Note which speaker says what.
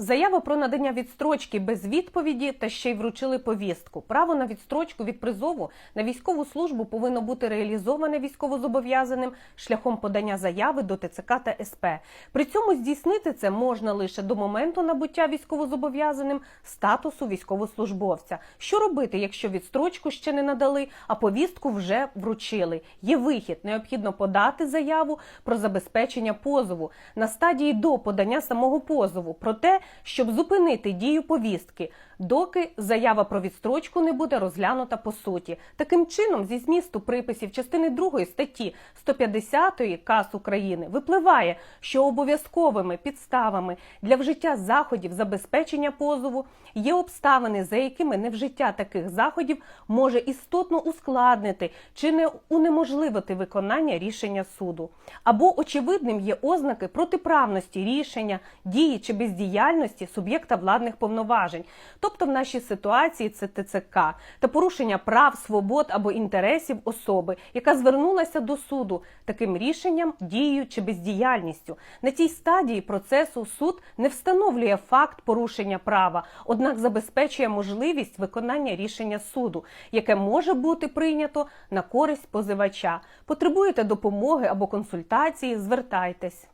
Speaker 1: Заява про надання відстрочки без відповіді та ще й вручили повістку. Право на відстрочку від призову на військову службу повинно бути реалізоване військовозобов'язаним шляхом подання заяви до ТЦК та СП. При цьому здійснити це можна лише до моменту набуття військовозобов'язаним статусу військовослужбовця. Що робити, якщо відстрочку ще не надали, а повістку вже вручили? Є вихід. Необхідно подати заяву про забезпечення позову на стадії до подання самого позову. Проте щоб зупинити дію повістки, доки заява про відстрочку не буде розглянута по суті. Таким чином, зі змісту приписів частини 2 статті 150 КАС України випливає, що обов'язковими підставами для вжиття заходів забезпечення позову є обставини, за якими невжиття таких заходів може істотно ускладнити чи не унеможливити виконання рішення суду. Або очевидним є ознаки протиправності рішення, дії чи бездіяльності суб'єкта владних повноважень, тобто в нашій ситуації це ТЦК, та порушення прав, свобод або інтересів особи, яка звернулася до суду таким рішенням, дією чи бездіяльністю. На цій стадії процесу суд не встановлює факт порушення права, однак забезпечує можливість виконання рішення суду, яке може бути прийнято на користь позивача. Потребуєте допомоги або консультації, звертайтесь.